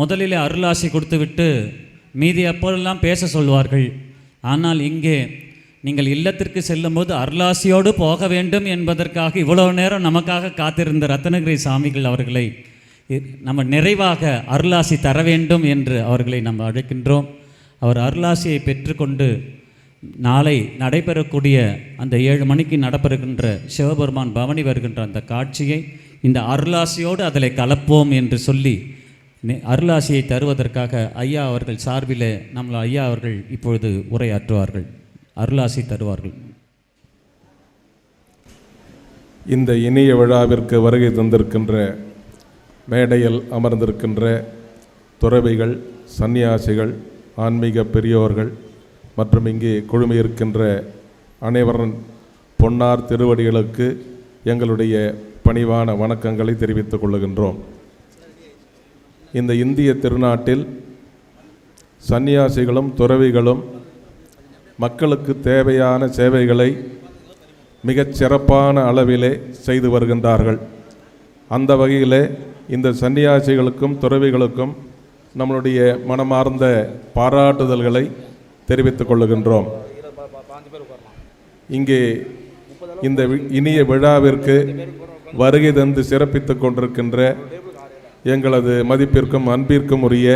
முதலிலே அருளாசி கொடுத்துவிட்டு மீதி அப்போதெல்லாம் பேச சொல்வார்கள். ஆனால் இங்கே நீங்கள் இல்லத்திற்கு செல்லும்போது அருளாசியோடு போக வேண்டும் என்பதற்காக இவ்வளவு நேரம் நமக்காக காத்திருந்த ரத்னகிரி சாமிகள் அவர்களை நம்ம நிறைவாக அருளாசி தர வேண்டும் என்று அவர்களை நம்ம அழைக்கின்றோம். அவர் அருளாசியை பெற்றுக்கொண்டு நாளை நடைபெறக்கூடிய அந்த ஏழு மணிக்கு நடைபெறுகின்ற சிவபெருமான் பவனி வருகின்ற அந்த காட்சியை இந்த அருளாசியோடு அதில் கலப்போம் என்று சொல்லி அருளாசியை தருவதற்காக ஐயா அவர்கள் சார்பில் நம்மள ஐயா அவர்கள் இப்பொழுது உரையாற்றுவார்கள். அருளாசி தருவார்கள். இந்த இனிய விழாவிற்கு வருகை தந்திருக்கின்ற மேடையில் அமர்ந்திருக்கின்ற துறவிகள் சந்நியாசிகள் ஆன்மீக பெரியோர்கள் மற்றும் இங்கே குழுமையிருக்கின்ற அனைவரின் பொன்னார் திருவடிகளுக்கு எங்களுடைய பணிவான வணக்கங்களை தெரிவித்துக் கொள்ளுகின்றோம். இந்த இந்திய திருநாட்டில் சந்நியாசிகளும் துறவிகளும் மக்களுக்கு தேவையான சேவைகளை மிகச் சிறப்பான அளவிலே செய்து வருகின்றார்கள். அந்த வகையிலே இந்த சன்னியாசிகளுக்கும் துறவிகளுக்கும் நம்மளுடைய மனமார்ந்த பாராட்டுதல்களை தெரிவித்துக் கொள்ளுகின்றோம். இங்கே இந்த வி- இனிய விழாவிற்கு வருகை தந்து சிறப்பித்துக் கொண்டிருக்கின்ற எங்களது மதிப்பிற்கும் அன்பிற்கும் உரிய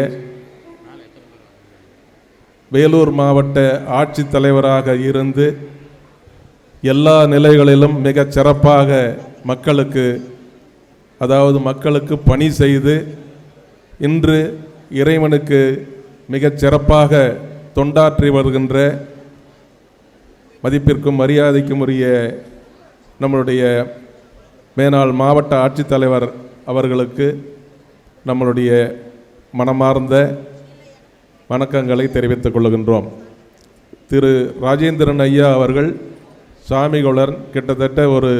வேலூர் மாவட்ட ஆட்சித்தலைவராக இருந்து எல்லா நிலைகளிலும் மிகச் சிறப்பாக மக்களுக்கு அதாவது மக்களுக்கு பணி செய்து இன்று இறைவனுக்கு மிகச் சிறப்பாக தொண்டாற்றி வருகின்ற மதிப்பிற்கும் மரியாதைக்கும் உரிய நம்மளுடைய மேனாள் மாவட்ட ஆட்சித்தலைவர் அவர்களுக்கு நம்மளுடைய மனமார்ந்த வணக்கங்களை தெரிவித்துக் கொள்கின்றோம். திரு ராஜேந்திரன் ஐயா அவர்கள் சாமிகுளர் கிட்டத்தட்ட ஒரு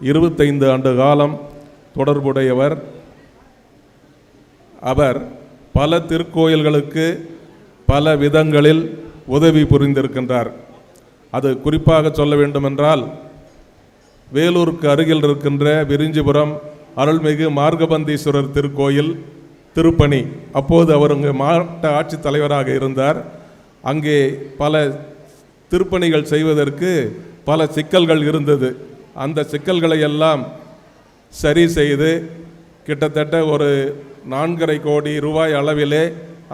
இருபத்தைந்து ஆண்டு காலம் தொடர்புடையவர். அவர் பல திருக்கோயில்களுக்கு பல விதங்களில் உதவி புரிந்திருக்கின்றார். அது குறிப்பாக சொல்ல வேண்டுமென்றால் வேலூருக்கு அருகில் இருக்கின்ற விரிஞ்சிபுரம் அருள்மிகு மார்கபந்தீஸ்வரர் திருக்கோயில் திருப்பணி. அப்போது அவர் அங்கு மாவட்ட ஆட்சித் தலைவராக இருந்தார். அங்கே பல திருப்பணிகள் செய்வதற்கு பல சிக்கல்கள் இருந்தது. அந்த சிக்கல்களை எல்லாம் சரி செய்து கிட்டத்தட்ட ஒரு நான்கரை கோடி ரூபாய் அளவிலே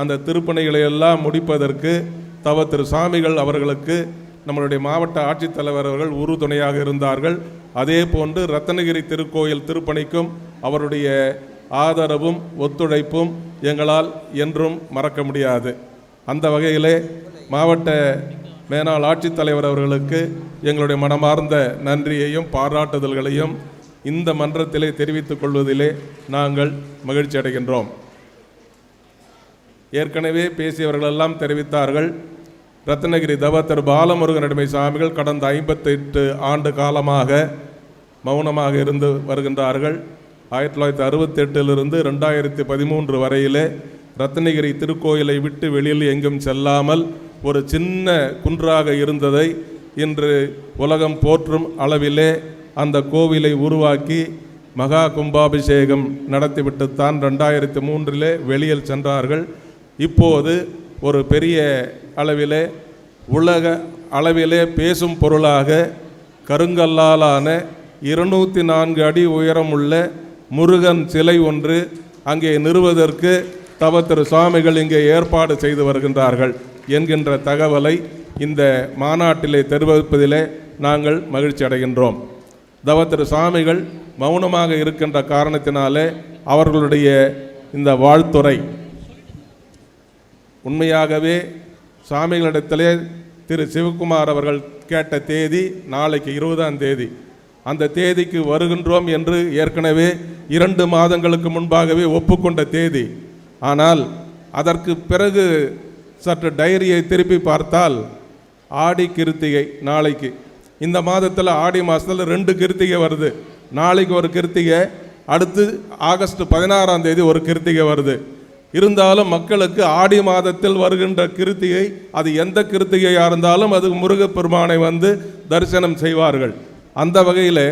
அந்த திருப்பணிகளை எல்லாம் முடிப்பதற்கு தவ திரு சாமிகள் அவர்களுக்கு நம்மளுடைய மாவட்ட ஆட்சித்தலைவர் அவர்கள் உறுதுணையாக இருந்தார்கள். அதே போன்று ரத்தனகிரி திருக்கோயில் திருப்பணிக்கும் அவருடைய ஆதரவும் ஒத்துழைப்பும் எங்களால் என்றும் மறக்க முடியாது. அந்த வகையிலே மாவட்ட மேனாள் ஆட்சித்தலைவர் அவர்களுக்கு எங்களுடைய மனமார்ந்த நன்றியையும் பாராட்டுதல்களையும் இந்த மன்றத்திலே தெரிவித்துக் கொள்வதிலே நாங்கள் மகிழ்ச்சி அடைகின்றோம் ஏற்கனவே பேசியவர்களெல்லாம் தெரிவித்தார்கள். ரத்னகிரி தவ திரு பாலமுருகனடிமை சாமிகள் கடந்த ஐம்பத்தெட்டு ஆண்டு காலமாக மௌனமாக இருந்து வருகின்றார்கள். ஆயிரத்தி தொள்ளாயிரத்தி அறுபத்தெட்டிலிருந்து ரெண்டாயிரத்தி பதிமூன்று வரையிலே ரத்னகிரி திருக்கோயிலை விட்டு வெளியில் எங்கும் செல்லாமல் ஒரு சின்ன குன்றாக இருந்ததை இன்று உலகம் போற்றும் அளவிலே அந்த கோவிலை உருவாக்கி மகா கும்பாபிஷேகம் நடத்திவிட்டுத்தான் ரெண்டாயிரத்தி மூன்றிலே வெளியில் சென்றார்கள். இப்போது ஒரு பெரிய அளவிலே உலக அளவிலே பேசும் பொருளாக கருங்கல்லாலான இருநூற்றி நான்கு அடி உயரமுள்ள முருகன் சிலை ஒன்று அங்கே நிறுவதற்கு தவ திரு சுவாமிகள் இங்கே ஏற்பாடு செய்து வருகின்றார்கள் என்கின்ற தகவலை இந்த மாநாட்டிலே தெரிவிப்பதிலே நாங்கள் மகிழ்ச்சி அடைகின்றோம். தவ திரு சாமிகள் மௌனமாக இருக்கின்ற காரணத்தினாலே அவர்களுடைய இந்த வாழ்த்துறை உண்மையாகவே சாமிகளிடத்திலே திரு சிவகுமார் அவர்கள் கேட்ட தேதி நாளைக்கு இருபதாம் தேதி. அந்த தேதிக்கு வருகின்றோம் என்று ஏற்கனவே இரண்டு மாதங்களுக்கு முன்பாகவே ஒப்புக்கொண்ட தேதி. ஆனால் அதற்கு பிறகு சற்று டைரியை திருப்பி பார்த்தால் ஆடி கிருத்திகை நாளைக்கு. இந்த மாதத்தில் ஆடி மாதத்தில் ரெண்டு கிருத்திகை வருது. நாளைக்கு ஒரு கிருத்திகை அடுத்து ஆகஸ்ட் பதினாறாம் தேதி ஒரு கிருத்திகை வருது. இருந்தாலும் மக்களுக்கு ஆடி மாதத்தில் வருகின்ற கிருத்திகை அது எந்த கிருத்திகையாக இருந்தாலும் அது முருகப்பெருமானை வந்து தரிசனம் செய்வார்கள். அந்த வகையில்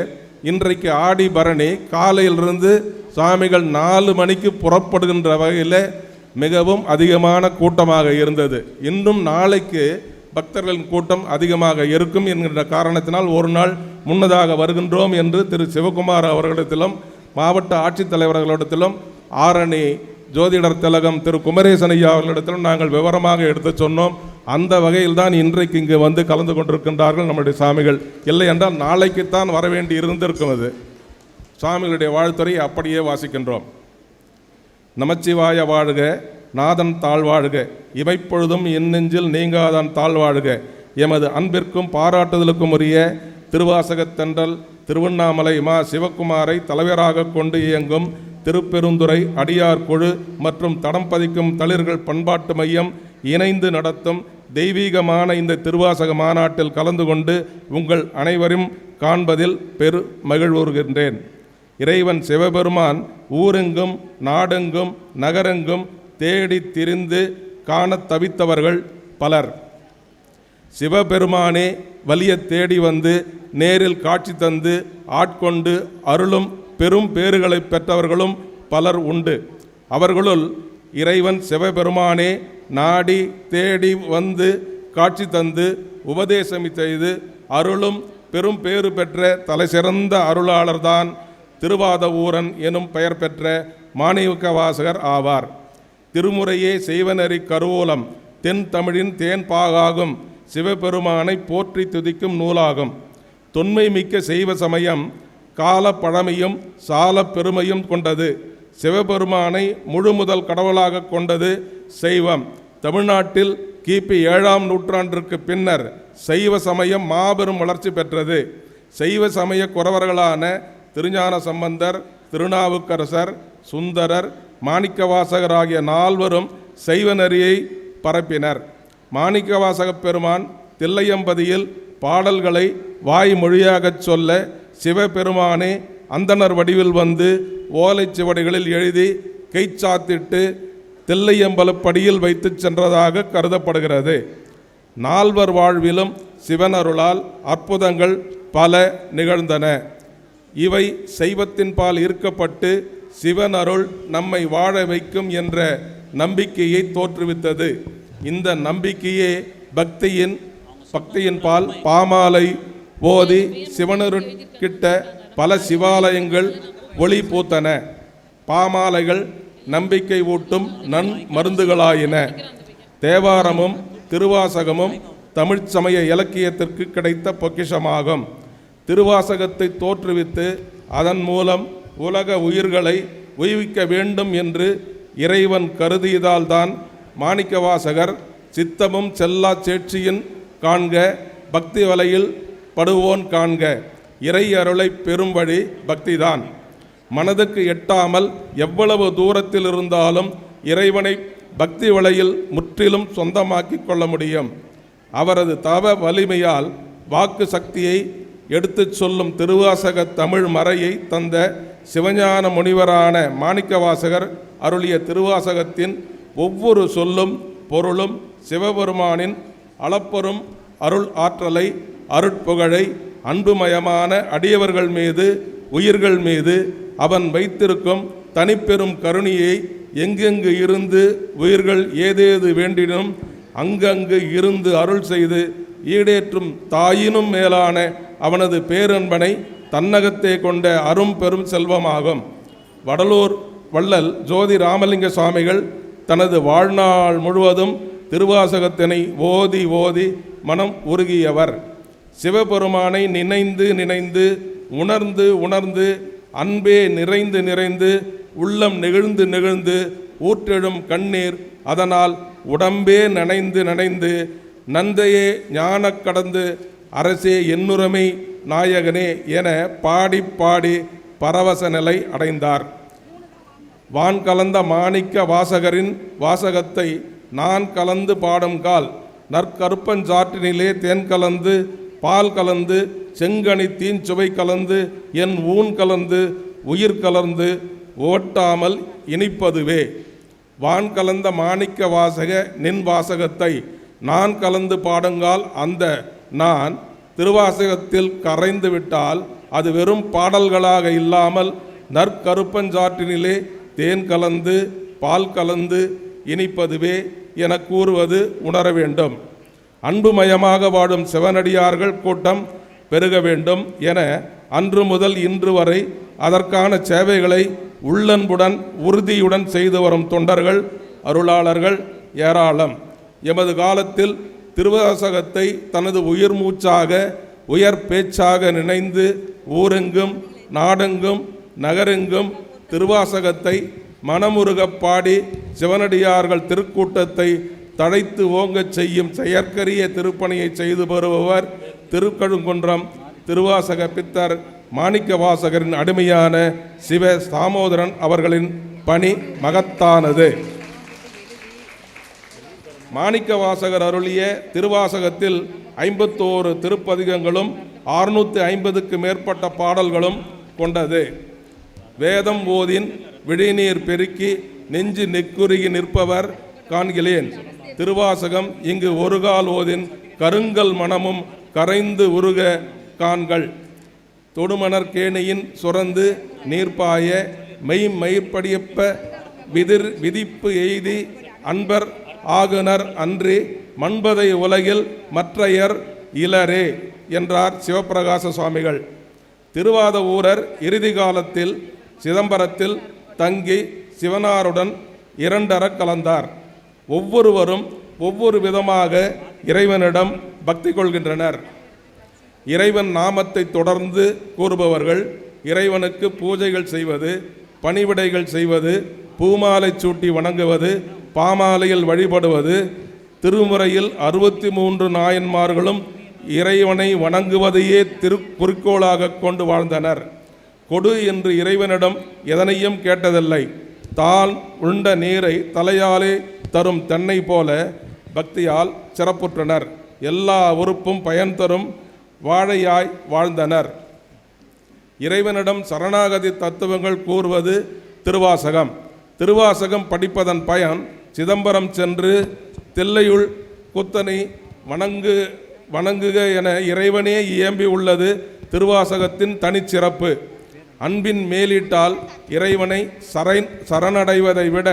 இன்றைக்கு ஆடி பரணி காலையிலிருந்து சாமிகள் நாலு மணிக்கு புறப்படுகின்ற வகையில் மிகவும் அதிகமான கூட்டமாக இருந்தது. இன்னும் நாளைக்கு பக்தர்களின் கூட்டம் அதிகமாக இருக்கும் என்கின்ற காரணத்தினால் ஒரு நாள் முன்னதாக வருகின்றோம் என்று திரு. சிவகுமார் அவர்களிடத்திலும் மாவட்ட ஆட்சித்தலைவர்களிடத்திலும் ஆரணி ஜோதிடர் திலகம் திரு குமரேசன் ஐயா அவர்களிடத்திலும் நாங்கள் விவரமாக எடுத்து சொன்னோம். அந்த வகையில் தான் இன்றைக்கு இங்கு வந்து கலந்து கொண்டிருக்கின்றார்கள் நம்முடைய சாமிகள். இல்லை என்றால் நாளைக்குத்தான் வர வேண்டி இருந்திருக்கும் அது. சாமிகளுடைய வாழ்த்துறை அப்படியே வாசிக்கின்றோம். நமச்சிவாய வாழ்க நாதன் தாழ்வாழ்க இமைப்பொழுதும் இந்நெஞ்சில் நீங்காதான் தாழ்வாழ்க எமது அன்பிற்கும் பாராட்டுதலுக்கும் உரிய திருவாசகத்தன்றல் திருவண்ணாமலை மா சிவக்குமாரை தலைவராக கொண்டு இயங்கும் திருப்பெருந்துறை அடியார் குழு மற்றும் தடம் பதிக்கும் தளிர்கள் பண்பாட்டு மையம் இணைந்து நடத்தும் தெய்வீகமான இந்த திருவாசக மாநாட்டில் கலந்து கொண்டு உங்கள் அனைவரும் காண்பதில் பெரு மகிழ்வுறுகின்றேன். இறைவன் சிவபெருமான் ஊரெங்கும் நாடெங்கும் நகரெங்கும் தேடி திரிந்து காணத் தவித்தவர்கள் பலர். சிவபெருமானே வலிய தேடி வந்து நேரில் காட்சி தந்து ஆட்கொண்டு அருளும் பெரும் பேறுகளை பெற்றவர்களும் பலர் உண்டு. அவர்களுள் இறைவன் சிவபெருமானே நாடி தேடி வந்து காட்சி தந்து உபதேசம் செய்து அருளும் பெரும் பேறு பெற்ற தலைசிறந்த அருளாளர்தான் திருவாதவூரன் எனும் பெயர் பெற்ற மாணிக்க வாசகர் ஆவார். திருமுறையே செய்வனறி கருவூலம் தென் தமிழின் தேன் பாகாகும் சிவபெருமானை போற்றி துதிக்கும் நூலாகும். தொன்மை மிக்க செய்வ சமயம் கால பழமையும் சால பெருமையும் கொண்டது. சிவபெருமானை முழு முதல் கடவுளாக கொண்டது சைவம் தமிழ்நாட்டில் கிபி ஏழாம் நூற்றாண்டிற்கு பின்னர் சைவ சமயம் மாபெரும் வளர்ச்சி பெற்றது. சைவ சமய குறவர்களான திருஞான சம்பந்தர் திருநாவுக்கரசர் சுந்தரர் மாணிக்கவாசகர் ஆகிய நால்வரும் சைவ நெறியை பரப்பினர். மாணிக்கவாசகப் பெருமான் தில்லையம்பதியில் பாடல்களை வாய்மொழியாகச் சொல்ல சிவபெருமானே அந்தணர் வடிவில் வந்து ஓலைச்சுவடிகளில் எழுதி கைச்சாத்திட்டு தில்லையம்பலப்படியில் வைத்துச் சென்றதாக கருதப்படுகிறது. நால்வர் வாழ்விலும் சிவனருளால் அற்புதங்கள் பல நிகழ்ந்தன. இவை செய்வத்தின்பால் ஈர்க்கப்பட்டு சிவனருள் நம்மை வாழ வைக்கும் என்ற நம்பிக்கையை தோற்றுவித்தது. இந்த நம்பிக்கையே பக்தியின் பக்தியின் பால் பாமாலை ஓதி சிவனருக்கிட்ட பல சிவாலயங்கள் ஒளி பூத்தன. பாமாலைகள் நம்பிக்கை ஊட்டும் நன் மருந்துகளாயின. தேவாரமும் திருவாசகமும் தமிழ்ச் சமய இலக்கியத்திற்கு கிடைத்த பொக்கிஷமாகும். திருவாசகத்தை தோற்றுவித்து அதன் மூலம் உலக உயிர்களை உய்விக்க வேண்டும் என்று இறைவன் கருதியதால்தான் மாணிக்கவாசகர் சித்தமும் செல்லா சேட்சியின் காண்க பக்தி வலையில் படுவோன் காண்க இறை அருளை பெறும் வழி பக்திதான். மனதுக்கு எட்டாமல் எவ்வளவு தூரத்தில் இருந்தாலும் இறைவனை பக்தி வலையில் முற்றிலும் சொந்தமாக்கிக் கொள்ள முடியும். அவரது தவ வலிமையால் வாக்கு சக்தியை எடுத்துச் சொல்லும் திருவாசக தமிழ் மறையை தந்த சிவஞான முனிவரான மாணிக்கவாசகர் அருளிய திருவாசகத்தின் ஒவ்வொரு சொல்லும் பொருளும் சிவபெருமானின் அளப்பெரும் அருள் ஆற்றலை அருட்புகழை அன்புமயமான அடியவர்கள் மீது உயிர்கள் மீது அவன் வைத்திருக்கும் தனிப்பெரும் கருணையை எங்கெங்கு இருந்து உயிர்கள் ஏதேது வேண்டினும் அங்கங்கு இருந்து அருள் செய்து ஈடேற்றும் தாயினும் மேலான அவனது பேரன்பனை தன்னகத்தே கொண்ட அரும் பெரும் செல்வமாகும். வடலூர் வள்ளல் ஜோதி ராமலிங்க சுவாமிகள் தனது வாழ்நாள் முழுவதும் திருவாசகத்தினை ஓதி ஓதி மனம் உருகியவர். சிவபெருமானை நினைந்து நினைந்து உணர்ந்து உணர்ந்து அன்பே நிறைந்து நிறைந்து உள்ளம் நெகிழ்ந்து நெகிழ்ந்து ஊற்றெழும் கண்ணீர் அதனால் உடம்பே நனைந்து நனைந்து நந்தையே ஞான கடந்து அரசே எண்ணுரிமை நாயகனே என பாடி பாடி பரவச நிலை அடைந்தார். வான் கலந்த மாணிக்க வாசகரின் வாசகத்தை நான் கலந்து பாடுங்கால் நற்கருப்பஞ்சாற்றினிலே தேன் கலந்து பால் கலந்து செங்கனி தீஞ்சுவை கலந்து என் ஊன் கலந்து உயிர் கலந்து ஓட்டாமல் இனிப்பதுவே. வான் கலந்த மாணிக்க வாசக நின் வாசகத்தை நான் கலந்து பாடுங்கால் அந்த நான் திருவாசகத்தில் கரைந்து விட்டால் அது வெறும் பாடல்களாக இல்லாமல் நற்கருப்பஞ்சாற்றினிலே தேன் கலந்து பால் கலந்து இனிப்பதுவே என கூறுவது உணர வேண்டும் அன்புமயமாக வாழும் சிவனடியார்கள் கூட்டம் பெருக வேண்டும் என அன்று முதல் இன்று வரை அதற்கான சேவைகளை உள்ளன்புடன் உறுதியுடன் செய்து வரும் தொண்டர்கள் அருளாளர்கள் ஏராளம். எமது காலத்தில் திருவாசகத்தை தனது உயிர் மூச்சாக உயர் பேச்சாக நினைந்து ஊரெங்கும் நாடெங்கும் நகரெங்கும் திருவாசகத்தை மனமுருகப் பாடி சிவனடியார்கள் திருக்கூட்டத்தை தழைத்து ஓங்கச் செய்யும் செயற்கரிய திருப்பணியை செய்து வருபவர் திருக்கழுங்குன்றம் திருவாசக பித்தர் மாணிக்க வாசகரின் அடிமையான சிவ தாமோதரன் அவர்களின் பணி மகத்தானது. மாணிக்க வாசகர் அருளிய திருவாசகத்தில் ஐம்பத்தோரு திருப்பதிகங்களும் ஆறுநூற்றி ஐம்பதுக்கு மேற்பட்ட பாடல்களும் கொண்டது. வேதம் ஓதின் விழிநீர் பெருக்கி நெஞ்சு நெக்குருகி நிற்பவர் காண்கிறேன். திருவாசகம் இங்கு ஒருகால் ஓதின் கருங்கல் மனமும் கரைந்து உருக காண்கள். தொடுமணர் கேணியின் சுரந்து நீர்ப்பாய மெய் மயிர்படியப்ப விதிர் விதிப்பு எய்தி அன்பர் ஆகுனர் அன்றி மண்பதை உலகில் மற்றையர் இளரே என்றார் சிவப்பிரகாச சுவாமிகள். திருவாத ஊரர் இறுதி காலத்தில் சிதம்பரத்தில் தங்கி சிவனாருடன் இரண்டற கலந்தார். ஒவ்வொருவரும் ஒவ்வொரு விதமாக இறைவனிடம் பக்தி கொள்கின்றனர். இறைவன் நாமத்தை தொடர்ந்து கூறுபவர்கள் இறைவனுக்கு பூஜைகள் செய்வது பணிவிடைகள் செய்வது பூமாலை சூட்டி வணங்குவது பாமாலையில் வழிபடுவது திருமுறையில் அறுபத்தி மூன்று நாயன்மார்களும் இறைவனை வணங்குவதையே திரு குறிக்கோளாக கொண்டு வாழ்ந்தனர். கொடு என்று இறைவனிடம் எதனையும் கேட்டதில்லை. தான் உண்ட நீரை தலையாலே தரும் தென்னை போல பக்தியால் சிறப்புற்றனர். எல்லா உறுப்பும் பயன் தரும் வாழையாய் வாழ்ந்தனர். இறைவனிடம் சரணாகதி தத்துவங்கள் கூறுவது திருவாசகம். திருவாசகம் படிப்பதன் பயன் சிதம்பரம் சென்று தில்லையுள் குத்தனை வணங்கு வணங்குக என இறைவனே இயம்பி உள்ளது திருவாசகத்தின் தனிச்சிறப்பு. அன்பின் மேலிட்டால் இறைவனை சரை சரணடைவதை விட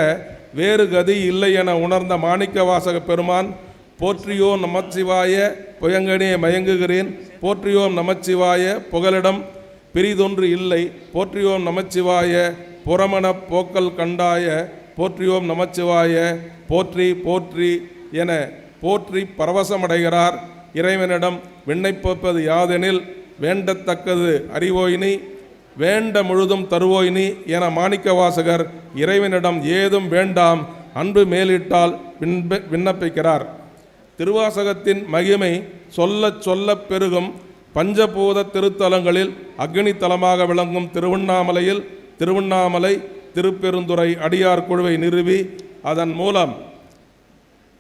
வேறு கதி இல்லை என உணர்ந்த மாணிக்க வாசக பெருமான் போற்றியோ நமச்சிவாய புயங்கனே மயங்குகிறேன். போற்றியோம் நமச்சிவாய புகலிடம் பிரிதொன்று இல்லை. போற்றியோம் நமச்சிவாய புறமண போக்கல் கண்டாய. போற்றியோம் நமச்சிவாய போற்றி போற்றி என போற்றி பரவசமடைகிறார். இறைவனிடம் விண்ணப்பிப்பது யாதெனில் வேண்டத்தக்கது அறிவோயினி. வேண்ட முழுதும் தருவோயினி என மாணிக்க வாசகர் இறைவனிடம் ஏதும் வேண்டாம் அன்பு மேலிட்டால் விண்ணப்ப விண்ணப்பிக்கிறார். திருவாசகத்தின் மகிமை சொல்ல சொல்லப் பெருகும் பஞ்சபூத திருத்தலங்களில் அக்னி தலமாக விளங்கும் திருவண்ணாமலையில் திருவண்ணாமலை திருப்பெருந்துறை அடியார் குழுவை நிறுவி அதன் மூலம்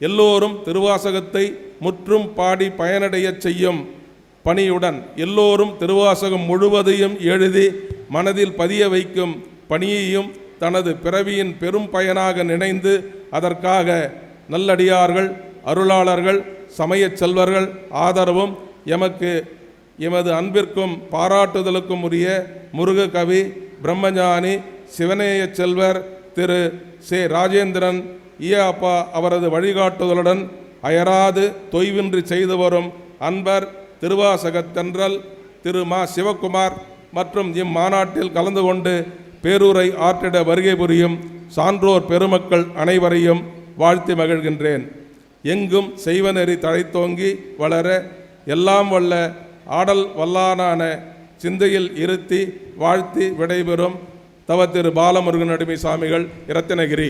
எல்லோரும் திருவாசகத்தை முற்றும் பாடி பயனடையச் செய்யும் பணியுடன் எல்லோரும் திருவாசகம் முழுவதையும் எழுதி மனதில் பதிய வைக்கும் பணியையும் தனது பிறவியின் பெரும் பயனாக நினைந்து அதற்காக நல்லடியார்கள் அருளாளர்கள் சமயச் செல்வர்கள் ஆதரவும் எமக்கு எமது அன்பிற்கும் பாராட்டுதலுக்கும் உரிய முருக கவி பிரம்மஞானி சிவநேய செல்வர் திரு. சே. ராஜேந்திரன் ஈயாப்பா அவரது வழிகாட்டுதலுடன் அயராது தொய்வின்றி செய்து வரும் அன்பர் திருவாசகத்தன்றல் திரு. மா. சிவகுமார் மற்றும் இம்மாநாட்டில் கலந்து கொண்டு பேரூரை ஆற்றிட வருகை புரியும் சான்றோர் பெருமக்கள் அனைவரையும் வாழ்த்தி மகிழ்கின்றேன். எங்கும் செய்வநெறி தழைத்தோங்கி வளர எல்லாம் வல்ல ஆடல் வல்லானான சிந்தையில் இருத்தி வாழ்த்தி விடைபெறும் தவ திரு பாலமுருகன் அடிமை சாமிகள் இரத்தினகிரி.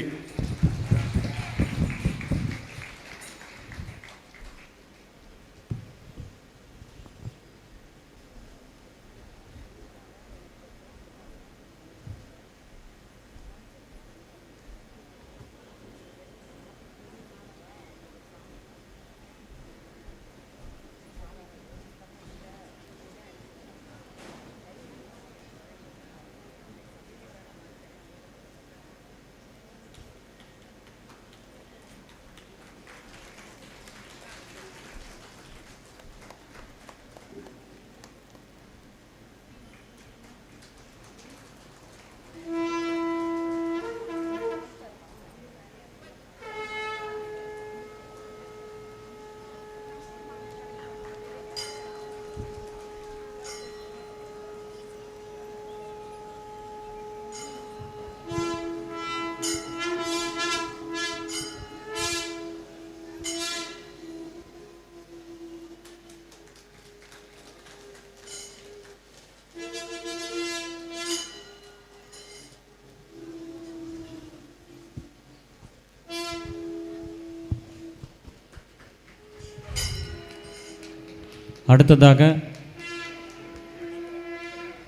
அடுத்ததாக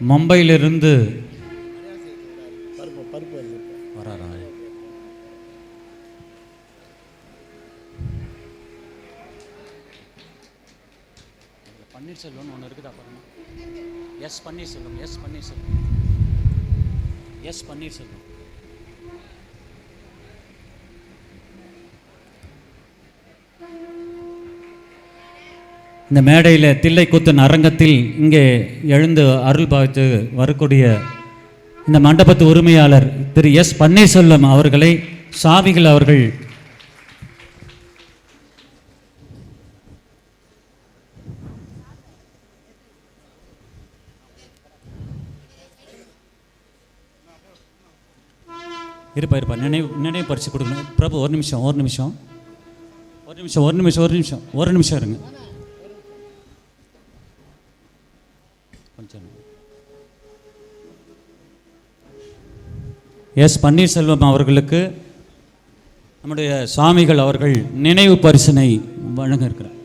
மும்பையிலிருந்து பன்னீர்செல்வம் ஒன்று இருக்குதா பாருங்க. S Panneerselvam S Panneerselvam. S Panneerselvam. இந்த மேடையில் தில்லைக்கூத்தன் அரங்கத்தில் இங்கே எழுந்து அருள் பாவித்து வரக்கூடிய இந்த மண்டபத்து உரிமையாளர் திரு எஸ் பன்னீர்செல்வம் அவர்களை சாமிகள் அவர்கள் இருப்பா இருப்பா. நினைவு நினைவு பறித்து கொடுக்கணும் பிரபு ஒரு நிமிஷம் ஒரு நிமிஷம். ஒரு நிமிஷம் ஒரு நிமிஷம் ஒரு நிமிஷம். ஒரு நிமிஷம் இருங்க. எஸ் பன்னீர்செல்வம் அவர்களுக்கு நம்முடைய சுவாமிகள் அவர்கள் நினைவு பரிசனை வழங்க இருக்கிறார்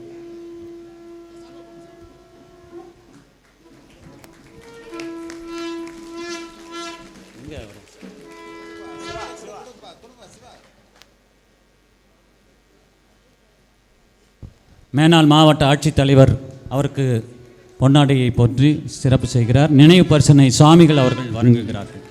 மேனாள் மாவட்ட ஆட்சித்தலைவர் அவருக்கு பொன்னாடியை போற்றி சிறப்பு செய்கிறார். நினைவு பரிசனை சுவாமிகள் அவர்கள் வழங்குகிறார்கள்.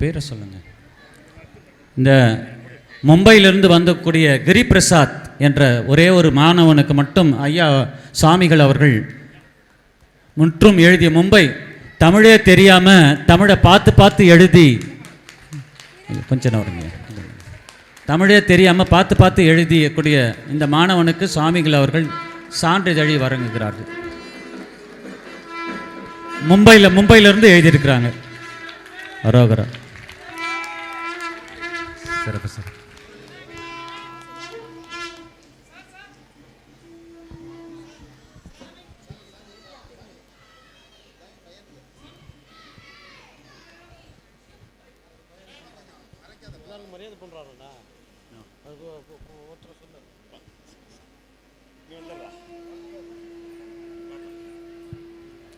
பேரை சொல்லுங்க. இந்த மும்பையிலிருந்து வந்தக்கூடிய கிரி பிரசாத் என்ற ஒரே ஒரு மாணவனுக்கு மட்டும் ஐயா சாமிகள் அவர்கள் முற்றும் எழுதிய மும்பை தமிழே தெரியாமல் தமிழை பார்த்து பார்த்து எழுதி கொஞ்சம் வருங்க தமிழே தெரியாமல் பார்த்து பார்த்து எழுதியக்கூடிய இந்த மாணவனுக்கு சுவாமிகள் அவர்கள் சான்றிதழி வழங்குகிறார்கள். மும்பையில் மும்பையிலிருந்து எழுதியிருக்கிறாங்க. அரோகரா. சிறப்பு சார்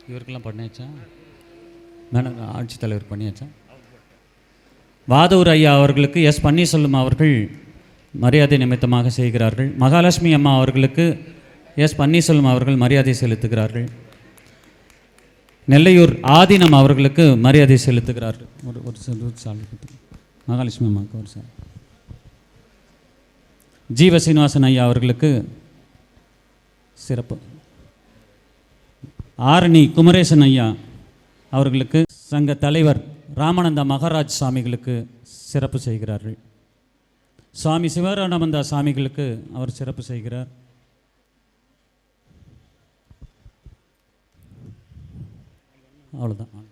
இவருக்கெல்லாம் பண்ணியாச்சா? மேடம் ஆட்சித்தலைவர் பண்ணியாச்சா? வாதூர் ஐயா அவர்களுக்கு எஸ் பன்னீர்செல்வம் அவர்கள் மரியாதை நிமித்தமாக செய்கிறார்கள். மகாலட்சுமி அம்மா அவர்களுக்கு எஸ் பன்னீர்செல்வம் அவர்கள் மரியாதை செலுத்துகிறார்கள். நெல்லையூர் ஆதீனம் அவர்களுக்கு மரியாதை செலுத்துகிறார்கள். ஒரு ஒரு மகாலட்சுமி அம்மாவுக்கு ஒரு சால். ஜீவ சீனிவாசன் ஐயா அவர்களுக்கு சிறப்பு. ஆரணி குமரேசன் ஐயா அவர்களுக்கு சங்க தலைவர் ராமானந்த மகாராஜ் சுவாமிகளுக்கு சிறப்பு செய்கிறார்கள். சுவாமி சிவரானந்தா சுவாமிகளுக்கு அவர் சிறப்பு செய்கிறார். அவ்வளோதான்